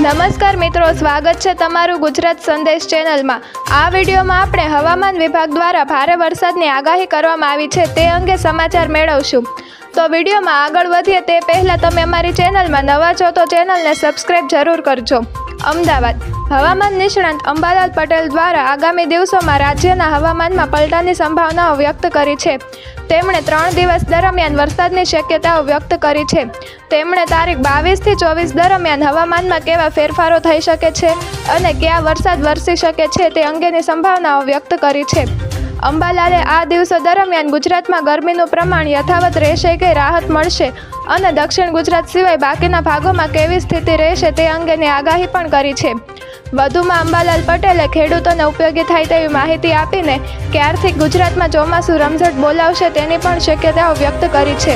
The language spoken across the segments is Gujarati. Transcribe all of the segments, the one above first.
નમસ્કાર મિત્રો, સ્વાગત છે તમારું ગુજરાત સંદેશ ચેનલમાં. આ વિડીયોમાં આપણે હવામાન વિભાગ દ્વારા ભારે વરસાદની આગાહી કરવામાં આવી છે, તે અંગે સમાચાર મેળવશું. તો વિડીયોમાં આગળ વધીએ તે પહેલાં તમે અમારી ચેનલમાં નવા છો તો ચેનલને સબસ્ક્રાઈબ જરૂર કરજો. અમદાવાદ. હવામાન નિષ્ણાંત અંબાલાલ પટેલ દ્વારા આગામી દિવસોમાં રાજ્યના હવામાનમાં પલટાની સંભાવનાઓ વ્યક્ત કરી છે. તેમણે ત્રણ દિવસ દરમિયાન વરસાદની શક્યતાઓ વ્યક્ત કરી છે. તેમણે તારીખ બાવીસથી ચોવીસ દરમિયાન હવામાનમાં કેવા ફેરફારો થઈ શકે છે અને કયા વરસાદ વરસી શકે છે તે અંગેની સંભાવનાઓ વ્યક્ત કરી છે. અંબાલાલે આ દિવસો દરમિયાન ગુજરાતમાં ગરમીનું પ્રમાણ યથાવત રહેશે કે રાહત મળશે અને દક્ષિણ ગુજરાત સિવાય બાકીના ભાગોમાં કેવી સ્થિતિ રહેશે તે અંગેની આગાહી પણ કરી છે. વધુમાં અંબાલાલ પટેલે ખેડૂતોને ઉપયોગી થાય તેવી માહિતી આપીને ક્યારથી ગુજરાતમાં ચોમાસું રમઝટ બોલાવશે તેની પણ શક્યતાઓ વ્યક્ત કરી છે.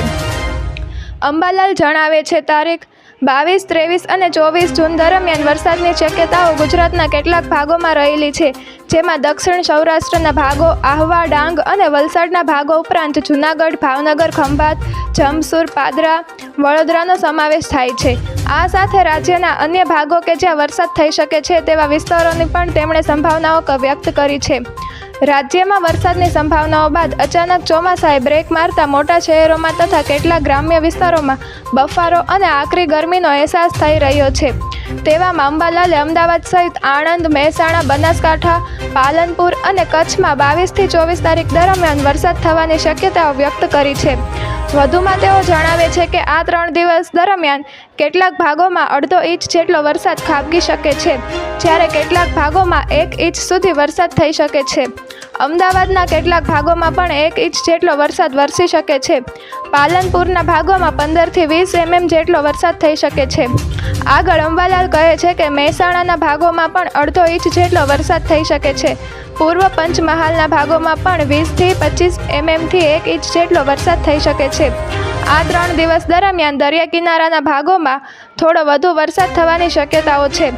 અંબાલાલ જણાવે છે, તારીખ બાવીસ, ત્રેવીસ અને ચોવીસ જૂન દરમિયાન વરસાદની શક્યતાઓ ગુજરાતના કેટલાક ભાગોમાં રહેલી છે, જેમાં દક્ષિણ સૌરાષ્ટ્રના ભાગો, આહવા, ડાંગ અને વલસાડના ભાગો ઉપરાંત જૂનાગઢ, ભાવનગર, ખંભાત જમસુર પાદરા, વડોદરાનો સમાવેશ થાય છે. આ સાથે રાજ્યના અન્ય ભાગો કે જ્યાં વરસાદ થઈ શકે છે તેવા વિસ્તારોની પણ તેમણે સંભાવનાઓ વ્યક્ત કરી છે. રાજ્યમાં વરસાદની સંભાવનાઓ બાદ અચાનક ચોમાસાએ બ્રેક મારતા મોટા શહેરોમાં તથા કેટલાક ગ્રામ્ય વિસ્તારોમાં બફારો અને આકરી ગરમીનો અહેસાસ થઈ રહ્યો છે. તેવામાં અંબાલાલે અમદાવાદ સહિત આણંદ, મહેસાણા, બનાસકાંઠા, પાલનપુર અને કચ્છમાં બાવીસથી ચોવીસ તારીખ દરમિયાન વરસાદ થવાની શક્યતાઓ વ્યક્ત કરી છે. વધુમાં તેઓ જણાવે છે કે આ ત્રણ દિવસ દરમિયાન કેટલાક ભાગોમાં અડધો ઇંચ જેટલો વરસાદ ખાબકી શકે છે. જ્યારે કેટલાક ભાગોમાં એક ઇંચ સુધી વરસાદ થઈ શકે છે. અમદાવાદના કેટલાક ભાગોમાં પણ એક ઇંચ જેટલો વરસાદ વરસી શકે છે. પાલનપુરના ભાગોમાં પંદરથી વીસ એમએમ જેટલો વરસાદ થઈ શકે છે. આગળ અંબાલાલ કહે છે કે મહેસાણાના ભાગોમાં પણ અડધો ઇંચ જેટલો વરસાદ થઈ શકે છે. પૂર્વ પંચમહાલના ભાગોમાં પણ વીસથી પચીસ એમએમથી એક ઇંચ જેટલો વરસાદ થઈ શકે છે. આ ત્રણ દિવસ દરમિયાન દરિયા કિનારાના ભાગોમાં થોડો વધુ વરસાદ થવાની શક્યતાઓ છે.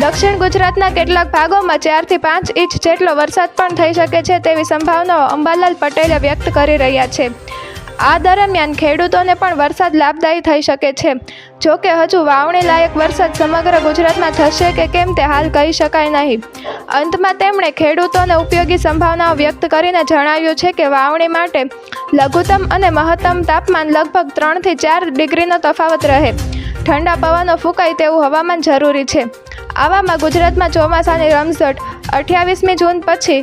દક્ષિણ ગુજરાતના કેટલાક ભાગોમાં ચારથી પાંચ ઇંચ જેટલો વરસાદ પણ થઈ શકે છે તેવી સંભાવનાઓ અંબાલાલ પટેલે વ્યક્ત કરી રહ્યા છે. આ દરમિયાન ખેડૂતોને પણ વરસાદ લાભદાયી થઈ શકે છે. જો કે હજુ વાવણી લાયક વરસાદ સમગ્ર ગુજરાતમાં થશે કે કેમ તે હાલ કહી શકાય નહીં. અંતમાં તેમણે ખેડૂતોને ઉપયોગી સંભાવનાઓ વ્યક્ત કરીને જણાવ્યું છે કે વાવણી માટે લઘુત્તમ અને મહત્તમ તાપમાન લગભગ ત્રણથી ચાર ડિગ્રીનો તફાવત રહે. ઠંડા પવનો ફૂંકાય તેવું હવામાન જરૂરી છે. આવામાં ગુજરાતમાં ચોમાસાની રમઝટ અઠ્યાવીસમી જૂન પછી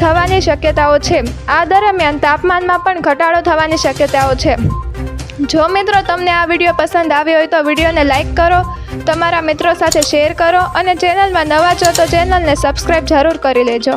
થવાની શક્યતાઓ છે. આ દરમિયાન તાપમાનમાં પણ ઘટાડો થવાની શક્યતાઓ છે. જો મિત્રો તમને આ વીડિયો પસંદ આવ્યો હોય તો વિડીયોને લાઇક કરો, તમારા મિત્રો સાથે શેર કરો અને ચેનલમાં નવા છો તો ચેનલને સબસ્ક્રાઈબ જરૂર કરી લેજો.